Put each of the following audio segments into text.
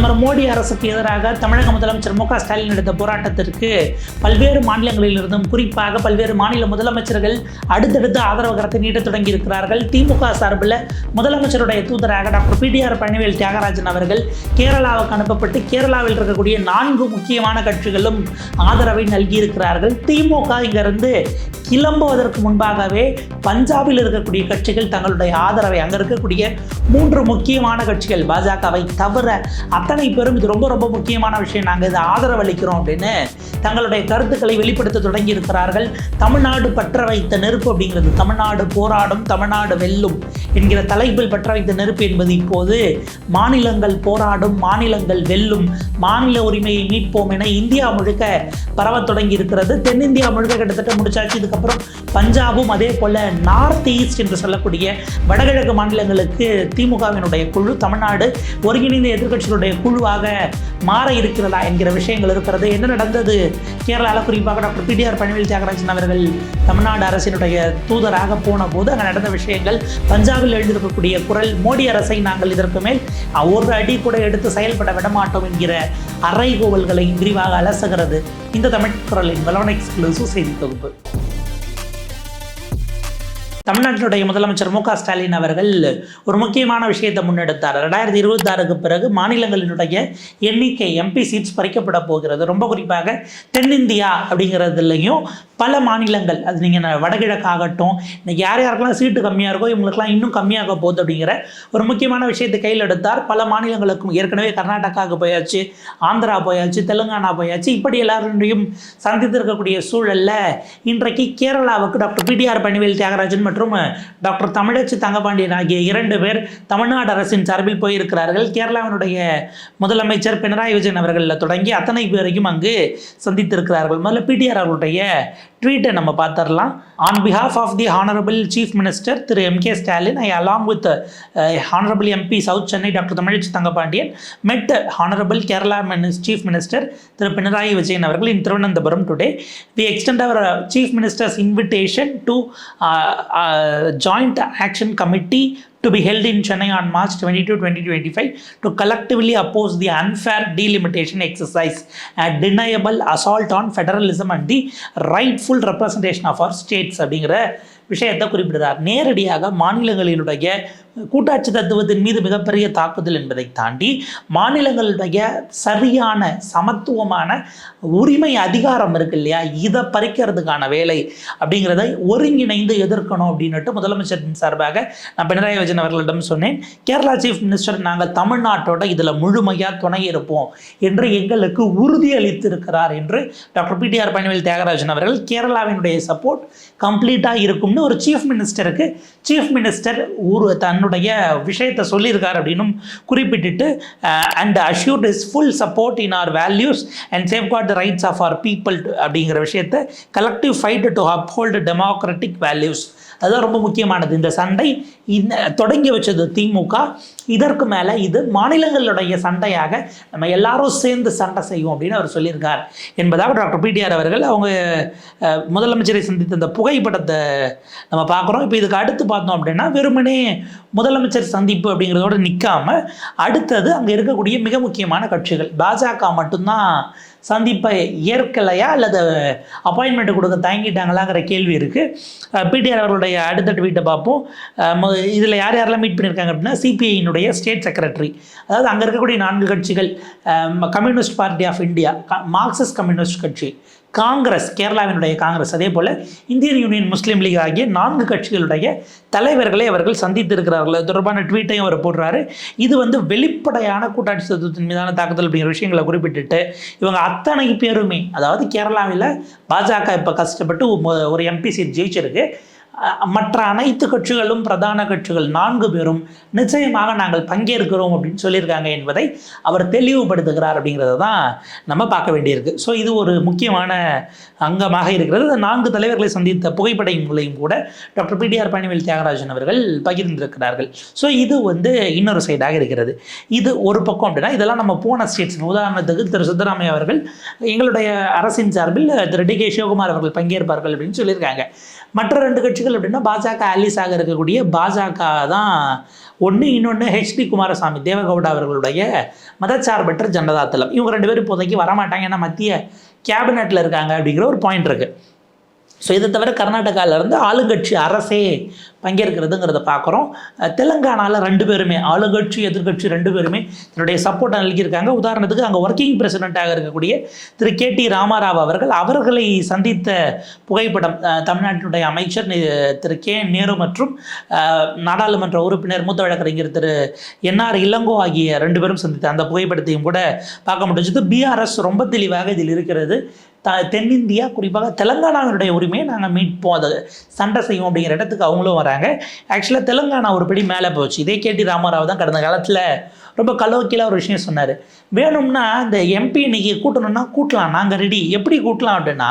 பிரதமர் மோடி அரசுக்கு எதிராக தமிழக முதலமைச்சர் மு க ஸ்டாலின் எடுத்த போராட்டத்திற்கு பல்வேறு மாநிலங்களிலிருந்தும் குறிப்பாக பல்வேறு மாநில முதலமைச்சர்கள் அடுத்தடுத்து ஆதரவு கரத்தை நீட்டத் தொடங்கியிருக்கிறார்கள். திமுக சார்பில் முதலமைச்சருடைய தூதராக டாக்டர் பிடிஆர் பழனிவேல் தியாகராஜன் அவர்கள் கேரளாவுக்கு அனுப்பப்பட்டு கேரளாவில் இருக்கக்கூடிய நான்கு முக்கியமான கட்சிகளும் ஆதரவை நல்கியிருக்கிறார்கள். திமுக இங்கிருந்து கிளம்புவதற்கு முன்பாகவே பஞ்சாபில் இருக்கக்கூடிய கட்சிகள் தங்களுடைய ஆதரவை அங்கே இருக்கக்கூடிய மூன்று முக்கியமான கட்சிகள் பாஜகவை தவிர அத்தனை பேரும் இது ரொம்ப ரொம்ப முக்கியமான விஷயம். நாங்கள் இதை ஆதரவு அளிக்கிறோம் அப்படின்னு தங்களுடைய கருத்துக்களை வெளிப்படுத்த தொடங்கி இருக்கிறார்கள். தமிழ்நாடு பற்ற வைத்த நெருப்பு அப்படிங்கிறது தமிழ்நாடு போராடும் தமிழ்நாடு வெல்லும் என்கிற தலைப்பில் பற்ற வைத்த நெருப்பு என்பது இப்போது மாநிலங்கள் போராடும் மாநிலங்கள் வெல்லும் மாநில உரிமையை மீட்போம் என இந்தியா முழுக்க பரவத் தொடங்கி இருக்கிறது. தென்னிந்தியா முழுக்க கிட்டத்தட்ட முடிச்சாச்சு. இதுக்கப்புறம் பஞ்சாபும் அதே போல நார்த் ஈஸ்ட் என்று சொல்லக்கூடிய வடகிழக்கு மாநிலங்களுக்கு திமுகவினுடைய குழு தமிழ்நாடு ஒருங்கிணைந்த எதிர்க்கட்சிகளுடைய குழுவாக மாற இருக்கிறதா என்கிற விஷயங்கள் இருக்கிறது. என்ன நடந்தது? கேரளாவில் குறிப்பாக டாக்டர் பிடிஆர் பழனிவேல் தியாகராஜன் அவர்கள் தமிழ்நாடு அரசினுடைய தூதராக போன போது அங்கே நடந்த விஷயங்கள் பஞ்சாபில் எழுந்திருக்கக்கூடிய குரல் மோடி அரசை நாங்கள் இதற்கு மேல் ஒரு அடி கூட எடுத்து செயல்பட விடமாட்டோம் என்கிற அறைகோவல்களை விரிவாக அலசுகிறது. இந்த தமிழ் குரலின் வலவன் எக்ஸ்க்ளூசிவ் செய்தி தொகுப்பு. தமிழ்நாட்டினுடைய முதலமைச்சர் மு ஸ்டாலின் அவர்கள் ஒரு முக்கியமான விஷயத்தை முன்னெடுத்தார். ரெண்டாயிரத்தி இருபத்தாறுக்கு பிறகு மாநிலங்களினுடைய எண்ணிக்கை எம்பி சீட்ஸ் பறிக்கப்பட போகிறது. ரொம்ப குறிப்பாக தென்னிந்தியா அப்படிங்கிறதுலையும் பல மாநிலங்கள் அது நீங்கள் வடகிழக்காகட்டும் இன்னைக்கு யார் யாருக்கெல்லாம் சீட்டு கம்மியாக இருக்கோ இவங்களுக்கெல்லாம் இன்னும் கம்மியாக போகுது அப்படிங்கிற ஒரு முக்கியமான விஷயத்தை கையில் எடுத்தார். பல மாநிலங்களுக்கும் ஏற்கனவே கர்நாடகாவுக்கு போயாச்சு ஆந்திரா போயாச்சு தெலுங்கானா போயாச்சு. இப்படி எல்லாருடையும் சந்தித்திருக்கக்கூடிய சூழல்ல இன்றைக்கு கேரளாவுக்கு டாக்டர் பிடிஆர் பணிவேல் தியாகராஜன் மற்றும் டாக்டர் தமிழச்சி தங்கபாண்டியன் ஆகிய இரண்டு பேர் தமிழ்நாடு அரசின் சார்பில் போயிருக்கிறார்கள். கேரளாவினுடைய முதலமைச்சர் பினராயி விஜயன் அவர்களில் தொடங்கி அத்தனை பேரையும் அங்கு சந்தித்திருக்கிறார்கள். முதல்ல பிடிஆர் அவர்களுடைய ட்வீட்டை நம்ம பார்த்துடலாம். On behalf of the honourable chief minister Thiru M K Stalin I along with honourable MP south Chennai doctor Thamizhachi Thangapandian met honourable Kerala minister chief minister Thiru Pinarayi Vijayan அவர்கள் in Thiruvananthapuram today we extend our chief minister's invitation to joint action committee to be held in Chennai on March 22, 2025 to collectively oppose the unfair delimitation exercise and deniable assault on federalism and the rightful representation of our states அப்படிங்கிற விஷயத்தை குறிப்பிடுறார் நேரடியாக மாநிலங்களினுடைய கூட்டாட்சி தத்துவத்தின் மீது மிகப்பெரிய தாக்குதல் என்பதை தாண்டி மாநிலங்களுடைய சரியான சமத்துவமான உரிமை அதிகாரம் இருக்கு இல்லையா? இதை பறிக்கிறதுக்கான வேலை அப்படிங்கிறத ஒருங்கிணைந்து எதிர்க்கணும் அப்படின்னுட்டு முதலமைச்சரின் சார்பாக நான் பினராயி விஜயன் அவர்களிடம் சொன்னேன். கேரளா சீஃப் மினிஸ்டர் நாங்கள் தமிழ்நாட்டோட இதில் முழுமையாக துணை இருப்போம் என்று எங்களுக்கு உறுதியளித்திருக்கிறார் என்று டாக்டர் பிடிஆர் பழனிவேல் தியாகராஜன் அவர்கள் கேரளாவினுடைய சப்போர்ட் கம்ப்ளீட்டாக இருக்கும்னு ஒரு சீஃப் மினிஸ்டருக்கு சீஃப் மினிஸ்டர் ஒரு தன்னுடைய விஷயத்தை சொல்லியிருக்கார் அப்படின்னும் குறிப்பிட்டுட்டு and assured is full support in our values and safeguard the rights of our people அப்படிங்கிற விஷயத்தை collective fight to uphold democratic values அதுதான் ரொம்ப முக்கியமானது. இந்த சண்டை இந்த தொடங்கி வச்சது திமுக. இதற்கு மேலே இது மாநிலங்களுடைய சண்டையாக நம்ம எல்லாரும் சேர்ந்து சண்டை செய்வோம் அப்படின்னு அவர் சொல்லியிருக்கார். என்பதாக டாக்டர் பிடிஆர் அவர்கள் அவங்க முதலமைச்சரை சந்தித்த இந்த புகைப்படத்தை நம்ம பார்க்குறோம். இப்போ இதுக்கு அடுத்து பார்த்தோம் அப்படின்னா வெறுமனே முதலமைச்சர் சந்திப்பு அப்படிங்கிறதோட நிற்காம அடுத்தது அங்கே இருக்கக்கூடிய மிக முக்கியமான கட்சிகள். பாஜக மட்டும்தான் சந்திப்பை ஏற்கலையா அல்லது அப்பாயின்மெண்ட் கொடுக்க தயங்கிட்டாங்களாங்கிற கேள்வி இருக்குது பிடிஆர் அவர்களுடைய அடுத்த ட்வீட்டை பார்ப்போம். இதில் யார் யாரெல்லாம் மீட் பண்ணியிருக்காங்க அப்படின்னா சிபிஐயினுடைய ஸ்டேட் செக்ரட்டரி அதாவது அங்கே இருக்கக்கூடிய நான்கு கட்சிகள் communist party of India Marxist communist கட்சி. காங்கிரஸ் கேரளாவினுடைய காங்கிரஸ் அதே போல் இந்தியன் யூனியன் முஸ்லீம் லீக் ஆகிய நான்கு கட்சிகளுடைய தலைவர்களை அவர்கள் சந்தித்திருக்கிறார்கள். அது தொடர்பான ட்வீட்டையும் அவர் போடுறாரு. இது வந்து வெளிப்படையான கூட்டாட்சி தத்துவத்தின் மீதான தாக்குதல் அப்படிங்கிற விஷயங்களை குறிப்பிட்டுட்டு இவங்க அத்தனை பேருமே அதாவது கேரளாவில் பாஜக இப்போ கஷ்டப்பட்டு ஒரு- எம்பி சீட் ஜெயிச்சிருக்கு. மற்ற அனைத்து கட்சிகளும் பிரதான கட்சிகள் நான்கு பேரும் நிச்சயமாக நாங்கள் பங்கேற்கிறோம் அப்படின்னு சொல்லியிருக்காங்க என்பதை அவர் தெளிவுபடுத்துகிறார் அப்படிங்கிறத தான் நம்ம பார்க்க வேண்டியிருக்கு. ஸோ இது ஒரு முக்கியமான அங்கமாக இருக்கிறது. இந்த நான்கு தலைவர்களை சந்தித்த புகைப்படங்களையும் கூட டாக்டர் பிடிஆர் பழனிவேல் தியாகராஜன் அவர்கள் பகிர்ந்திருக்கிறார்கள். ஸோ இது வந்து இன்னொரு சைடாக இருக்கிறது. இது ஒரு பக்கம் அப்படின்னா இதெல்லாம் நம்ம போன ஸ்டேட்ஸ் உதாரணத்துக்கு திரு சித்தராமையா அவர்கள் எங்களுடைய அரசின் சார்பில் திரு டி கே சிவகுமார் அவர்கள் பங்கேற்பார்கள் அப்படின்னு சொல்லியிருக்காங்க. மற்ற ரெண்டு கட்சி கட்சிகள் அப்படின்னா பாஜக ஆலிஸாக இருக்கக்கூடிய பாஜக தான் ஒன்று இன்னொன்று ஹெச்டி குமாரசாமி தேவகவுடா அவர்களுடைய மதச்சார்பற்ற ஜனதா தளம். இவங்க ரெண்டு பேரும் இப்போதைக்கு வரமாட்டாங்க. ஏன்னா மத்திய கேபினெட்டில் இருக்காங்க அப்படிங்கிற ஒரு பாயிண்ட் இருக்குது ஸோ இதை தவிர கர்நாடகாவிலேருந்து ஆளுங்கட்சி அரசே பங்கேற்கிறதுங்கிறத பார்க்குறோம் தெலுங்கானாவில் ரெண்டு பேருமே ஆளுங்கட்சி எதிர்கட்சி ரெண்டு பேருமே தன்னுடைய சப்போர்ட்டை நல்கியிருக்காங்க. உதாரணத்துக்கு அங்கே ஒர்க்கிங் பிரசிடெண்ட்டாக இருக்கக்கூடிய திரு கே டி ராமாராவ் அவர்கள் அவர்களை சந்தித்த புகைப்படம் தமிழ்நாட்டினுடைய அமைச்சர் திரு கே நேரு மற்றும் நாடாளுமன்ற உறுப்பினர் மூத்த வழக்கறிஞர் திரு என்ஆர் இளங்கோ ஆகிய ரெண்டு பேரும் சந்தித்த அந்த புகைப்படத்தையும் கூட பார்க்க முடிஞ்சது. பிஆர்எஸ் ரொம்ப தெளிவாக இதில் இருக்கிறது. த தென்னிந்தியா குறிப்பாக தெலங்கானாவினுடைய உரிமையை நாங்கள் மீட்போம். அதை சண்டை செய்வோம் அப்படிங்கிற இடத்துக்கு அவங்களும் வராங்க. ஆக்சுவலாக தெலங்கானா ஒரு படி மேலே போச்சு. இதே கேடி ராமராவ் தான் கடந்த காலத்தில் ரொம்ப கலோக்கியலாக ஒரு விஷயம் சொன்னார். வேணும்னா இந்த எம்பி இன்னைக்கு கூட்டணும்னா கூட்டலாம். நாங்கள் ரெடி எப்படி கூட்டலாம் அப்படின்னா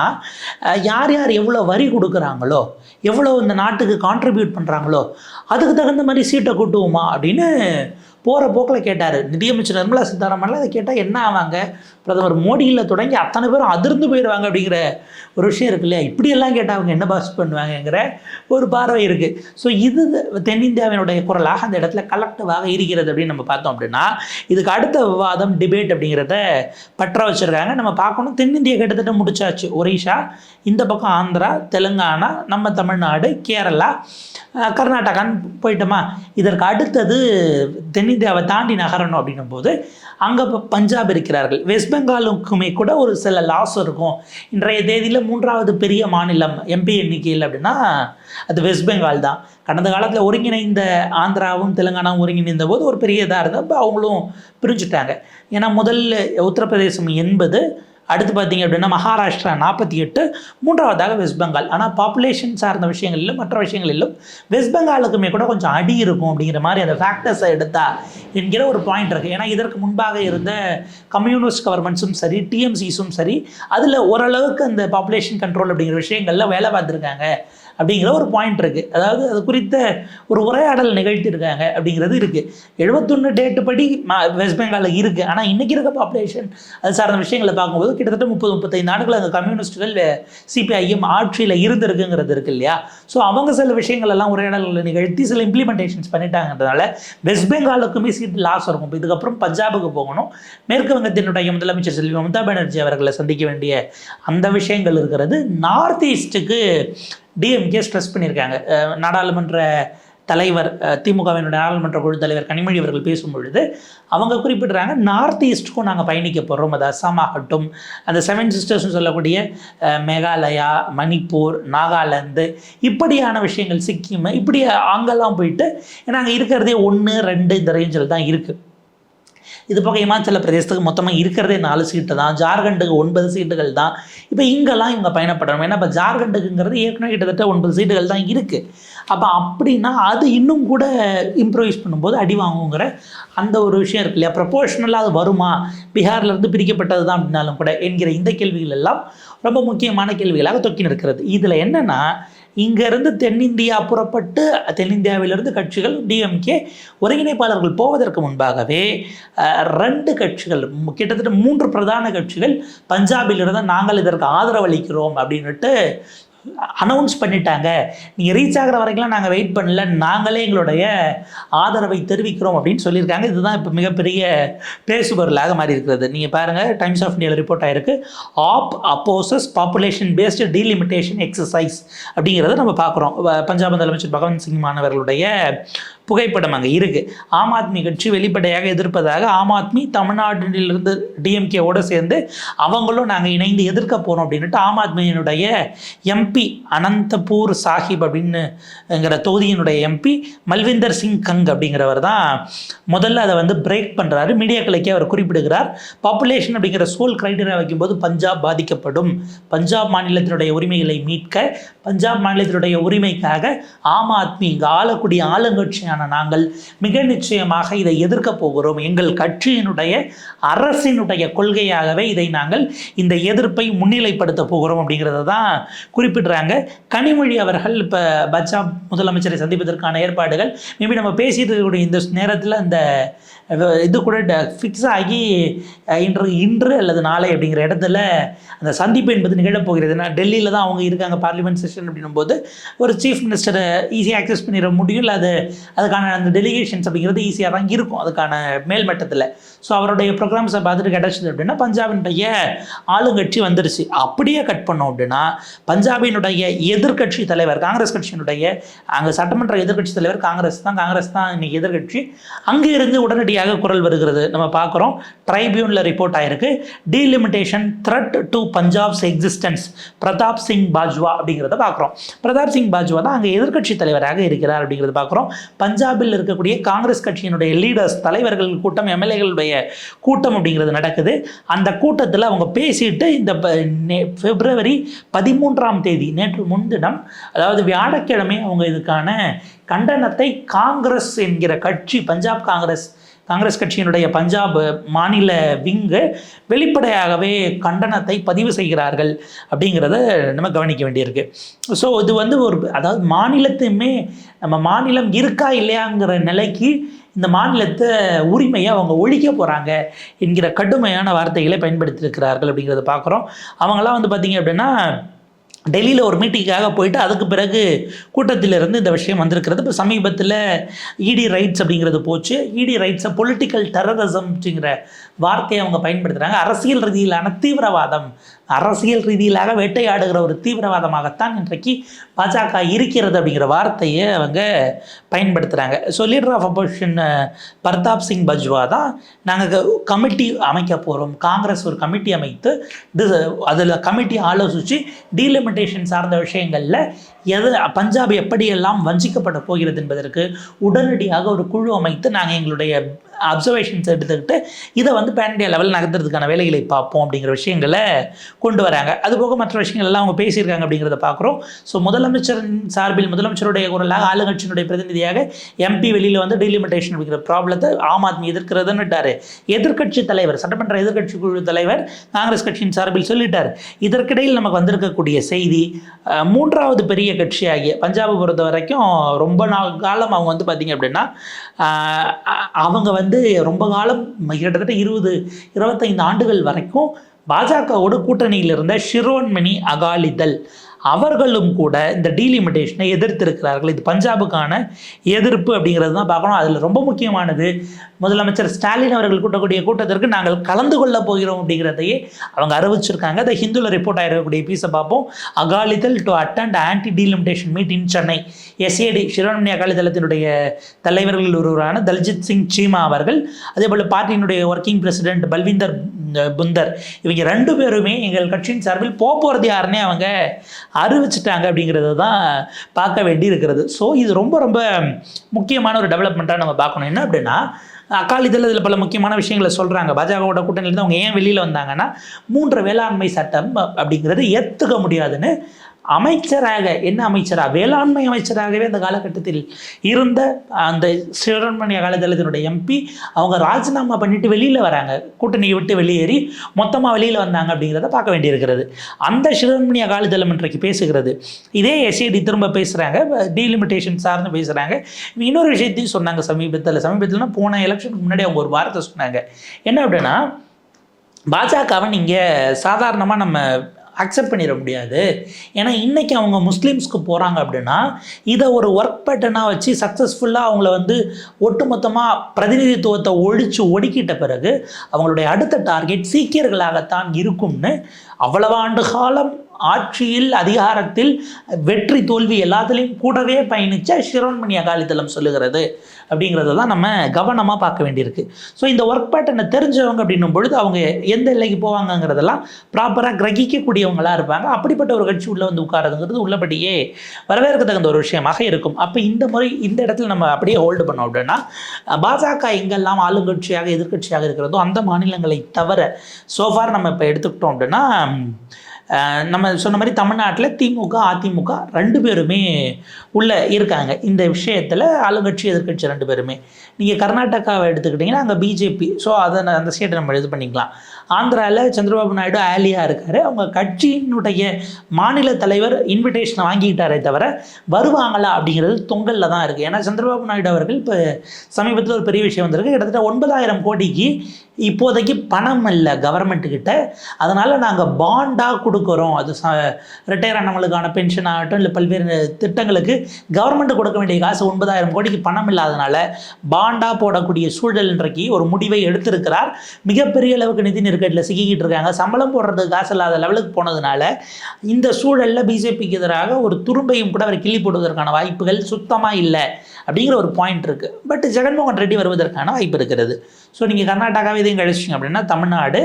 யார் யார் எவ்வளோ வரி கொடுக்குறாங்களோ எவ்வளோ இந்த நாட்டுக்கு கான்ட்ரிபியூட் பண்ணுறாங்களோ அதுக்கு தகுந்த மாதிரி சீட்டை கூட்டுவோமா அப்படின்னு போகிற போக்கில் கேட்டார். நிதியமைச்சர் நிர்மலா சீதாராமன்லாம் அதை கேட்டால் என்ன ஆவாங்க? பிரதமர் மோடியில் தொடங்கி அத்தனை பேரும் அதிர்ந்து போயிடுவாங்க அப்படிங்கிற ஒரு விஷயம் இருக்கு இல்லையா? இப்படியெல்லாம் கேட்டால் அவங்க என்ன பாஸ் பண்ணுவாங்கங்கிற ஒரு பார்வை இருக்குது ஸோ இது தென்னிந்தியாவினுடைய குரலாக அந்த இடத்துல கலெக்டிவாக இருக்கிறது அப்படின்னு நம்ம பார்த்தோம் அப்படின்னா இதுக்கு அடுத்த விவாதம் டிபேட் அப்படிங்கிறத பற்ற வச்சுருக்காங்க நம்ம பார்க்கணும் தென்னிந்தியா கிட்டத்தட்ட முடிச்சாச்சு. ஒரிஷா இந்த பக்கம் ஆந்திரா தெலுங்கானா நம்ம தமிழ்நாடு கேரளா கர்நாடகான்னு போயிட்டோமா? இதற்கு அடுத்தது தென் தென்னிந்தியாவை தாண்டி நகரணும் அப்படின்னும் போது அங்கே இப்போ பஞ்சாப் இருக்கிறார்கள். வெஸ்ட் பெங்காலுக்குமே கூட ஒரு சில லாஸ் இருக்கும். இன்றைய தேதியில் மூன்றாவது பெரிய மாநிலம் எம்பி எண்ணிக்கையில் அப்படின்னா அது வெஸ்ட் பெங்கால் தான். கடந்த காலத்தில் ஒருங்கிணைந்த ஆந்திராவும் தெலுங்கானாவும் ஒருங்கிணைந்த போது ஒரு பெரிய இதாக இருந்தால் அப்போ அவங்களும் பிரிஞ்சுட்டாங்க. ஏன்னா முதல்ல உத்தரப்பிரதேசம் எண்பது அடுத்து பார்த்தீங்க அப்படின்னா மகாராஷ்டிரா நாற்பத்தி எட்டு மூன்றாவதாக வெஸ்ட் பெங்கால். ஆனால் பாப்புலேஷன் சார்ந்த விஷயங்களிலும் மற்ற விஷயங்களிலும் வெஸ்ட் பெங்காலுக்குமே கூட கொஞ்சம் அடி இருக்கும் அப்படிங்கிற மாதிரி அந்த ஃபேக்டர்ஸை எடுத்தா என்கிற ஒரு பாயிண்ட் இருக்குது ஏன்னா இதற்கு முன்பாக இருந்த கம்யூனிஸ்ட் கவர்மெண்ட்ஸும் சரி டிஎம்சிஸும் சரி அதில் ஓரளவுக்கு அந்த பாப்புலேஷன் கண்ட்ரோல் அப்படிங்கிற விஷயங்கள்ல வேலை பார்த்துருக்காங்க. அப்படிங்கிற ஒரு பாயிண்ட் இருக்குது அதாவது அது குறித்த ஒரு உரையாடல் நிகழ்த்தியிருக்காங்க அப்படிங்கிறது இருக்குது எழுபத்தொன்று டேட்டு படி வெஸ்ட் பெங்காலில் இருக்குது ஆனால் இன்றைக்கி இருக்க பாப்புலேஷன் அது சார்ந்த விஷயங்களை பார்க்கும்போது கிட்டத்தட்ட முப்பது முப்பத்தைந்து நாடுகள் அங்கே கம்யூனிஸ்டுகள் சிபிஐஎம் ஆட்சியில் இருந்திருக்குங்கிறது இருக்குது இல்லையா? ஸோ அவங்க சில விஷயங்கள் எல்லாம் உரையாடல்களை நிகழ்த்தி சில இம்ப்ளிமெண்டேஷன்ஸ் பண்ணிட்டாங்கன்றதால வெஸ்ட் பெங்காலுக்குமே சீட் லாஸ் இருக்கும் இப்போ இதுக்கப்புறம் பஞ்சாபுக்கு போகணும். மேற்கு வங்கத்தினுடைய முதலமைச்சர் செல்வி மம்தா பானர்ஜி அவர்களை சந்திக்க வேண்டிய அந்த விஷயங்கள் இருக்கிறது. நார்த் ஈஸ்ட்டுக்கு டிஎம்கே ஸ்ட்ரெஸ் பண்ணியிருக்காங்க. நாடாளுமன்ற தலைவர் திமுகவினுடைய நாடாளுமன்ற குழு தலைவர் கனிமொழி அவர்கள் பேசும் பொழுது அவங்க குறிப்பிடுறாங்க நார்த் ஈஸ்ட்டுக்கும் நாங்கள் பயணிக்க போகிறோம் அது அஸ்ஸாம் ஆகட்டும் அந்த செவன் சிஸ்டர்ஸ்னு சொல்லக்கூடிய மேகாலயா மணிப்பூர் நாகாலாந்து இப்படியான விஷயங்கள் சிக்கிம் இப்படி அங்கெல்லாம் போயிட்டு ஏன்னா அங்கே இருக்கிறதே ஒன்று ரெண்டு இந்த ரேஞ்சில் தான் இருக்குது இது பக்கம் இமாச்சல பிரதேசத்துக்கு மொத்தமாக இருக்கிறதே நாலு சீட்டு தான். ஜார்க்கண்டுக்கு ஒன்பது சீட்டுகள் தான். இப்போ இங்கெல்லாம் இவங்க பயணப்படணும். ஏன்னா இப்போ ஜார்க்கண்டுக்குங்கிறது ஏற்கனவே கிட்டத்தட்ட ஒன்பது சீட்டுகள் தான் இருக்குது அப்போ அப்படின்னா அது இன்னும் கூட இம்ப்ரூவைஸ் பண்ணும்போது அடி வாங்குங்கிற அந்த ஒரு விஷயம் இருக்கு இல்லையா? ப்ரொபோஷனலாக அது வருமா? பீகார்லேருந்து பிரிக்கப்பட்டது தான் அப்படின்னாலும் கூட என்கிற இந்த கேள்விகள் எல்லாம் ரொம்ப முக்கியமான கேள்விகளாக தொக்கி நிற்கிறது இதில் என்னென்னா இங்கேருந்து தென்னிந்தியா புறப்பட்டு தென்னிந்தியாவிலிருந்து கட்சிகள் டிஎம்கே ஒருங்கிணைப்பாளர்கள் போவதற்கு முன்பாகவே ரெண்டு கட்சிகள் கிட்டத்தட்ட மூன்று பிரதான கட்சிகள் பஞ்சாபிலிருந்து நாங்கள் இதற்கு ஆதரவளிக்கிறோம் அப்படின்ட்டு அப்படின்னுட்டு அனௌன்ஸ் பண்ணிட்டாங்க. நீங்கள் ரீச் ஆகிற வரைக்கும்லாம் நாங்கள் வெயிட் பண்ணல. நாங்களே எங்களுடைய ஆதரவை தெரிவிக்கிறோம் அப்படின்னு சொல்லியிருக்காங்க. இதுதான் இப்போ மிகப்பெரிய பேசுபொருளாக மாறி இருக்கிறது நீங்கள் பாருங்கள் டைம்ஸ் ஆஃப் இந்தியாவில் ரிப்போர்ட் ஆயிருக்கு. App opposes population based delimitation exercise அப்படிங்கிறத நம்ம பார்க்குறோம். பஞ்சாப் முதலமைச்சர் பகவந்த் சிங் மாணவர்களுடைய புகைப்படம் அங்கே இருக்குது ஆம் ஆத்மி கட்சி வெளிப்படையாக எதிர்ப்பதாக ஆம் ஆத்மி தமிழ்நாட்டிலிருந்து டிஎம்கேவோடு சேர்ந்து அவங்களும் நாங்கள் இணைந்து எதிர்க்க போகிறோம் அப்படின்ட்டு ஆம் ஆத்மியினுடைய எம்பி அனந்தபூர் சாஹிப் அப்படின்னுங்கிற தொகுதியினுடைய எம்பி மல்விந்தர் சிங் கங் அப்படிங்கிறவர் தான் முதல்ல அதை வந்து பிரேக் பண்ணுறாரு மீடியாக்களுக்கே அவர் குறிப்பிடுகிறார். பாப்புலேஷன் அப்படிங்கிற சோல் கிரைட்டீரியா வைக்கும்போது பஞ்சாப் பாதிக்கப்படும். பஞ்சாப் மாநிலத்தினுடைய உரிமைகளை மீட்க பஞ்சாப் மாநிலத்தினுடைய உரிமைக்காக ஆம் ஆத்மி இங்கே ஆளக்கூடிய ஆளுங்கட்சியான நாங்கள் மிக நிச்சயமாக இதை எதிர்க்க போகிறோம். எங்கள் கட்சியினுடைய அரசினுடைய கொள்கையாகவே இதை நாங்கள் இந்த எதிர்ப்பை முன்னிலைப்படுத்த போகிறோம் அப்படிங்கிறத தான் குறிப்பிடுறாங்க. கனிமொழி அவர்கள் இப்போ பச்சா முதலமைச்சரை சந்திப்பதற்கான ஏற்பாடுகள். மேபி நம்ம பேசிட்டு இருக்கக்கூடிய இந்த நேரத்தில் அந்த இது கூட ஃபிக்ஸ் ஆகி இன்று இன்று அல்லது நாளை அப்படிங்கிற இடத்துல அந்த சந்திப்பு என்பது நிகழப்போகிறது ஏன்னா டெல்லியில் தான் அவங்க இருக்காங்க பார்லிமெண்ட் செஷன் அப்படின்னும் போது ஒரு சீஃப் மினிஸ்டரை ஈஸியாக அக்சஸ் பண்ணிட முடியும் இல்லை அது அதுக்கான அந்த டெலிகேஷன்ஸ் அப்படிங்கிறது ஈஸியாக தான் இருக்கும் அதுக்கான மேல்மட்டத்தில். ஸோ அவருடைய ப்ரோக்ராம்ஸை பார்த்துட்டு கிடச்சிது அப்படின்னா பஞ்சாபினுடைய ஆளுங்கட்சி வந்துருச்சு. அப்படியே கட் பண்ணோம் அப்படின்னா பஞ்சாபினுடைய எதிர்க்கட்சி தலைவர் காங்கிரஸ் கட்சியினுடைய அங்கே சட்டமன்ற எதிர்க்கட்சி தலைவர் காங்கிரஸ் தான் காங்கிரஸ் தான் இன்னைக்கு எதிர்கட்சி அங்கே இருந்து உடனடியாக குரல் வருகிறது. நம்ம பார்க்குறோம். ட்ரைபியூனில் ரிப்போர்ட் ஆயிருக்கு. Delimitation threat to Punjab's existence Pratap Singh Bajwa அப்படிங்கிறத பார்க்குறோம். பிரதாப் சிங் பாஜ்வா தான் அங்கே எதிர்க்கட்சி தலைவராக இருக்கிறார் அப்படிங்கிறத பார்க்குறோம். பஞ்சாபில் இருக்கக்கூடிய காங்கிரஸ் கட்சியினுடைய லீடர்ஸ் தலைவர்கள் கூட்டம் எம்எல்ஏகளுடைய கூட்டம் அப்படிங்கிறது நடக்குது. அந்த கூட்டத்தில் அவங்க பேசிட்டு இந்த ப- பிப்ரவரி பதிமூன்றாம் தேதி நேற்று முன்தினம் அதாவது வியாழக்கிழமை அவங்க இதுக்கான கண்டனத்தை காங்கிரஸ் என்கிற கட்சி பஞ்சாப் காங்கிரஸ் காங்கிரஸ் கட்சியினுடைய பஞ்சாப் மாநில விங்கு வெளிப்படையாகவே கண்டனத்தை பதிவு செய்கிறார்கள் அப்படிங்கிறத நம்ம கவனிக்க வேண்டியிருக்கு. ஸோ இது வந்து ஒரு அதாவது மாநிலத்தையுமே நம்ம மாநிலம் இருக்கா இல்லையாங்கிற நிலைக்கு இந்த மாநிலத்தை உரிமையை அவங்க ஒழிக்க போகிறாங்க என்கிற கடுமையான வார்த்தைகளை பயன்படுத்தியிருக்கிறார்கள் அப்படிங்கிறத பார்க்குறோம். அவங்களாம் வந்து பார்த்திங்க அப்படின்னா டெல்லியில் ஒரு மீட்டிங்காக போயிட்டு அதுக்கு பிறகு கூட்டத்திலிருந்து இந்த விஷயம் வந்திருக்கிறது. இப்போ சமீபத்தில் இடி ரைட்ஸ் அப்படிங்கிறது போச்சு. இடி ரைட்ஸை பொலிட்டிக்கல் டெரரிசம் அப்படிங்கிற வார்த்தையை அவங்க பயன்படுத்துகிறாங்க அரசியல் ரீதியிலான தீவிரவாதம் அரசியல் ரீதியிலாக வேட்டையாடுகிற ஒரு தீவிரவாதமாகத்தான் இன்றைக்கு பாஜக இருக்கிறது அப்படிங்கிற வார்த்தையை அவங்க பயன்படுத்துகிறாங்க so leader of opposition Partap Singh Bajwa தான் நாங்கள் கமிட்டி அமைக்க போகிறோம் காங்கிரஸ் ஒரு கமிட்டி அமைத்து அதில் கமிட்டி ஆலோசித்து டீலிமிட்டேஷன் சார்ந்த விஷயங்களில் எது பஞ்சாப் எப்படியெல்லாம் வஞ்சிக்கப்பட போகிறது என்பதற்கு உடனடியாக ஒரு குழு அமைத்து நாங்கள் எங்களுடைய அப்சர்வேஷன்ஸ் எடுத்துக்கிட்டு இதை வந்து பேன் இண்டியா லெவலில் நகர்த்துறதுக்கான வேலைகளை பார்ப்போம் அப்படிங்கிற விஷயங்களை கொண்டு வராங்க. அதுபோக மற்ற விஷயங்கள் எல்லாம் அவங்க பேசியிருக்காங்க அப்படிங்கிறத பார்க்குறோம். ஸோ முதலமைச்சரின் சார்பில் முதலமைச்சருடைய குரலாக ஆளுங்கட்சியினுடைய பிரதிநிதியாக எம்பி வெளியில் வந்து டீலிமிட்டேஷன் அப்படிங்கிற ப்ராப்ளத்தை ஆம் ஆத்மி எதிர்க்கிறதுன்னுட்டாரு எதிர்க்கட்சி தலைவர் சட்டமன்ற எதிர்க்கட்சி குழு தலைவர் காங்கிரஸ் கட்சியின் சார்பில் சொல்லிட்டார். இதற்கிடையில் நமக்கு வந்திருக்கக்கூடிய செய்தி மூன்றாவது பெரிய கட்சியாகிய பஞ்சாபை பொறுத்த வரைக்கும் ரொம்ப நாள் காலம் அவங்க வந்து பார்த்திங்க அப்படின்னா அவங்க வந்து வந்து ரொம்ப காலம் கிட்டத்தட்ட இருபது இருபத்தைந்து ஆண்டுகள் வரைக்கும் பாஜகவோட கூட்டணியில் இருந்த ஷிரோன்மணி அகாலிதள் அவர்களும் கூட இந்த டீலிமிட்டேஷனை எதிர்த்திருக்கிறார்கள். இது பஞ்சாபுக்கான எதிர்ப்பு அப்படிங்கிறது தான் பார்க்கணும். அதில் ரொம்ப முக்கியமானது முதலமைச்சர் ஸ்டாலின் அவர்கள் கூட்டக்கூடிய கூட்டத்திற்கு நாங்கள் கலந்து கொள்ள போகிறோம் அப்படிங்கிறதையே அவங்க அறிவிச்சிருக்காங்க. அதை ஹிந்துவில் ரிப்போர்ட் ஆகிருக்கக்கூடிய பீஸை பார்ப்போம். Akali Dal to attend anti delimitation meet in Chennai SAD Shiromani அகாலிதளத்தினுடைய தலைவர்களில் ஒருவரான தல்ஜித் சிங் சீமா அவர்கள் அதே போல் பார்ட்டியினுடைய ஒர்க்கிங் பிரசிடென்ட் பல்விந்தர் புந்தர். இவங்க ரெண்டு பேருமே எங்கள் கட்சியின் சார்பில் போக போகிறது யாருன்னே அவங்க அறிவிச்சிட்டாங்க அப்படிங்கிறத தான் பார்க்க வேண்டி இருக்கிறது ஸோ இது ரொம்ப ரொம்ப முக்கியமான ஒரு டெவலப்மெண்ட்டாக நம்ம பார்க்கணும். என்ன அப்படின்னா அக்காலிதழ் இதில் பல முக்கியமான விஷயங்களை சொல்கிறாங்க பாஜகவோட கூட்டணியிலேருந்து அவங்க ஏன் வெளியில் வந்தாங்கன்னா மூன்று வேளாண்மை சட்டம் அப்படிங்கிறது ஏற்றுக்க முடியாதுன்னு அமைச்சராக என்ன அமைச்சராக வேளாண்மை அமைச்சராகவே அந்த காலகட்டத்தில் இருந்த அந்த சிறுவன்மணி அகாலிதளத்தினுடைய எம்பி அவங்க ராஜினாமா பண்ணிட்டு வெளியில் வராங்க. கூட்டணியை விட்டு வெளியேறி மொத்தமாக வெளியில் வந்தாங்க அப்படிங்கிறத பார்க்க வேண்டியிருக்கிறது. அந்த சிறுவன்மணி அகாலிதளம் இன்றைக்கு பேசுகிறது. இதே எஸ்ஐடி திரும்ப பேசுகிறாங்க டீலிமிட்டேஷன் சார்ந்து பேசுகிறாங்க இன்னொரு விஷயத்தையும் சொன்னாங்க சமீபத்தில். சமீபத்தில்னா போன எலெக்ஷனுக்கு முன்னாடி அவங்க ஒரு வார்த்தை சொன்னாங்க. என்ன அப்படின்னா பாஜகவை நீங்கள் சாதாரணமாக நம்ம அக்செப்ட் பண்ணிட முடியாது. ஏன்னா இன்றைக்கி அவங்க முஸ்லீம்ஸ்க்கு போகிறாங்க அப்படின்னா இதை ஒரு ஒர்க் பேட்டர்னாக வச்சு சக்ஸஸ்ஃபுல்லாக அவங்கள வந்து ஒட்டுமொத்தமாக பிரதிநிதித்துவத்தை ஒழித்து ஒடுக்கிட்ட பிறகு அவங்களுடைய அடுத்த டார்கெட் சீக்கியர்களாகத்தான் இருக்கும்னு அவ்வளவு ஆண்டு காலம் ஆட்சியில் அதிகாரத்தில் வெற்றி தோல்வி எல்லாத்துலேயும் கூடவே பயணித்த சிரோன்மணி அகாலிதளம் சொல்லுகிறது. அப்படிங்கிறத தான் நம்ம கவனமாக பார்க்க வேண்டியிருக்கு. ஸோ இந்த ஒர்க் பேட்டர்னை தெரிஞ்சவங்க அப்படின்னும் பொழுது அவங்க எந்த எல்லைக்கு போவாங்கங்கிறதெல்லாம் ப்ராப்பராக கிரகிக்கக்கூடியவங்களாக இருப்பாங்க. அப்படிப்பட்ட ஒரு கட்சி உள்ளே வந்து உட்காருதுங்கிறது உள்ளபடியே வரவேற்க தகுந்த ஒரு விஷயமாக இருக்கும். அப்போ இந்த முறை இந்த இடத்துல நம்ம அப்படியே ஹோல்டு பண்ணோம் அப்படின்னா பாஜக எங்கெல்லாம் ஆளுங்கட்சியாக எதிர்க்கட்சியாக இருக்கிறதோ அந்த மாநிலங்களை தவிர சோஃபார் நம்ம இப்போ எடுத்துக்கிட்டோம் அப்படின்னா நம்ம சொன்ன மாதிரி தமிழ்நாட்டில் திமுக அதிமுக ரெண்டு பேருமே உள்ளே இருக்காங்க. இந்த விஷயத்தில் ஆளுங்கட்சி எதிர்க்கட்சி ரெண்டு பேருமே. நீங்கள் கர்நாடகாவை எடுத்துக்கிட்டிங்கன்னா அங்கே பிஜேபி ஸோ அதை அந்த ஸ்டேட்டை நம்ம இது பண்ணிக்கலாம். ஆந்திராவில் சந்திரபாபு நாயுடு ஆலியாக இருக்கார். அவங்க கட்சியினுடைய மாநில தலைவர் இன்விடேஷனை வாங்கிக்கிட்டாரே தவிர வருவாங்களா அப்படிங்கிறது தொங்கலில் தான் இருக்குது ஏன்னா சந்திரபாபு நாயுடு அவர்கள் இப்போ சமீபத்தில் ஒரு பெரிய விஷயம் வந்திருக்கு. கிட்டத்தட்ட ஒன்பதாயிரம் கோடிக்கு இப்போதைக்கு பணம் இல்லை கவர்மெண்ட்டுக்கிட்ட அதனால் நாங்கள் பாண்டாக கொடுக்குறோம். அது ச ரிட்டையர் ஆனவங்களுக்கான பென்ஷன் ஆகட்டும் இல்லை பல்வேறு திட்டங்களுக்கு கவர்மெண்ட் கொடுக்க வேண்டிய காசு ஒன்பதாயிரம் கோடிக்கு பணம் இல்லாதனால பாண்டாக போடக்கூடிய சூழல் இன்றைக்கு ஒரு முடிவை எடுத்திருக்கிறார். மிகப்பெரிய அளவுக்கு நிதி நெருக்கடியில் சிக்கிக்கிட்டு இருக்காங்க. சம்பளம் போடுறதுக்கு காசு இல்லாத லெவலுக்கு போனதுனால இந்த சூழலில் பிஜேபிக்கு எதிராக ஒரு துரும்பையும் கூட அவர் கிள்ளி போடுவதற்கான வாய்ப்புகள் சுத்தமாக இல்லை அப்படிங்கிற ஒரு பாயிண்ட் இருக்குது பட் ஜெகன்மோகன் ரெட்டி வருவதற்கான வாய்ப்பு இருக்கிறது. ஸோ நீங்கள் கர்நாடகாவை இதையும் கழிச்சிங்க அப்படின்னா தமிழ்நாடு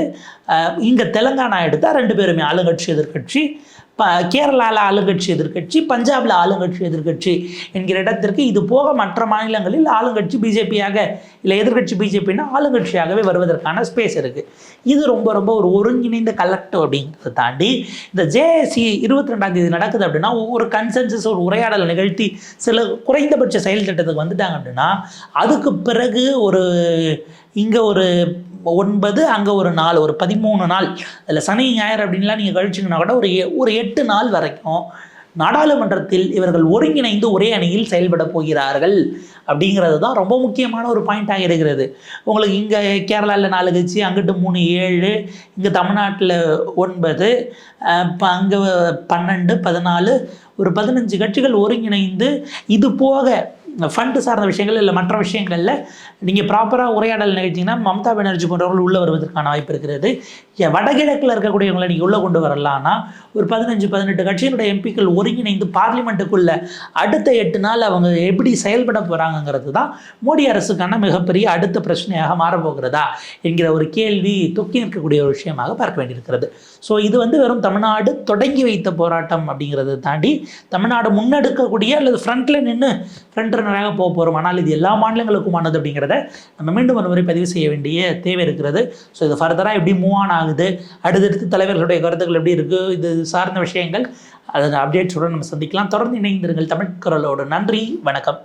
இங்கே தெலுங்கானா எடுத்தால் ரெண்டு பேருமே ஆளுங்கட்சி எதிர்க்கட்சி ப கேரளாவில் ஆளுங்கட்சி எதிர்க்கட்சி பஞ்சாபில் ஆளுங்கட்சி எதிர்க்கட்சி என்கிற இடத்திற்கு இது போக மற்ற மாநிலங்களில் ஆளுங்கட்சி பிஜேபியாக இல்லை எதிர்க்கட்சி பிஜேபின்னா ஆளுங்கட்சியாகவே வருவதற்கான ஸ்பேஸ் இருக்குது இது ரொம்ப ரொம்ப ஒரு ஒருங்கிணைந்த கலெக்டிவ் அப்படிங்கிறத தாண்டி இந்த ஜேஎஸ்சி இருபத்தி ரெண்டாம் தேதி நடக்குது அப்படின்னா ஒரு கன்சென்சஸ் ஒரு உரையாடல் நிகழ்த்தி சில குறைந்தபட்ச செயல் திட்டத்துக்கு வந்துட்டாங்க அப்படின்னா அதுக்கு பிறகு ஒரு இங்கே ஒரு ஒன்பது அங்கே ஒரு நாள் ஒரு பதிமூணு நாள். அதில் சனி ஞாயிறு அப்படின்லாம் நீங்கள் கழிச்சிங்கன்னா கூட ஒரு ஒரு எட்டு நாள் வரைக்கும் நாடாளுமன்றத்தில் இவர்கள் ஒருங்கிணைந்து ஒரே அணியில் செயல்பட போகிறார்கள் அப்படிங்கிறது தான் ரொம்ப முக்கியமான ஒரு பாயிண்ட்டாக இருக்கிறது. உங்களுக்கு இங்கே கேரளாவில் நாலு கட்சி அங்கிட்டு மூணு ஏழு இங்கே தமிழ்நாட்டில் ஒன்பது இப்போ அங்கே பன்னெண்டு பதினாலு ஒரு பதினஞ்சு கட்சிகள் ஒருங்கிணைந்து இது போக ஃபண்டு சார்ந்த விஷயங்கள் இல்லை மற்ற விஷயங்களில் நீங்கள் ப்ராப்பராக உரையாடல் நிகழ்ச்சிங்கன்னா மம்தா பானர்ஜி போன்றவர்கள் உள்ளே வருவதற்கான வாய்ப்பு இருக்கிறது. வடகிழக்கில் இருக்கக்கூடியவங்களை நீங்கள் உள்ளே கொண்டு வரலான்னா ஒரு பதினஞ்சு பதினெட்டு கட்சியினுடைய எம்பிக்கள் ஒருங்கிணைந்து பார்லிமெண்ட்டுக்குள்ளே அடுத்த எட்டு நாள் அவங்க எப்படி செயல்பட போகிறாங்கங்கிறது தான் மோடி அரசுக்கான மிகப்பெரிய அடுத்த பிரச்சனையாக மாறப்போகிறதா என்கிற ஒரு கேள்வி தொக்கி நிற்கக்கூடிய ஒரு விஷயமாக பார்க்க வேண்டியிருக்கிறது. ஸோ இது வந்து வெறும் தமிழ்நாடு தொடங்கி வைத்த போராட்டம் அப்படிங்கிறத தாண்டி தமிழ்நாடு முன்னெடுக்கக்கூடிய அல்லது ஃப்ரண்ட்டில் நின்று ரெண்டு ரன்னராக போக போகிறோம் ஆனால் இது எல்லா மாநிலங்களுக்குமானது அப்படிங்கிறத நம்ம மீண்டும் ஒரு முறை பதிவு செய்ய வேண்டிய தேவை இருக்கிறது. ஸோ இது ஃபர்தராக எப்படி மூவ் ஆன் ஆகுது? அடுத்தடுத்து தலைவர்களுடைய கருத்துக்கள் எப்படி இருக்குது இது சார்ந்த விஷயங்கள். அதன் அப்டேட்ஸுடன் நம்ம சந்திக்கலாம். தொடர்ந்து இணைந்திருங்கள் தமிழ் குரலோடு. நன்றி. வணக்கம்.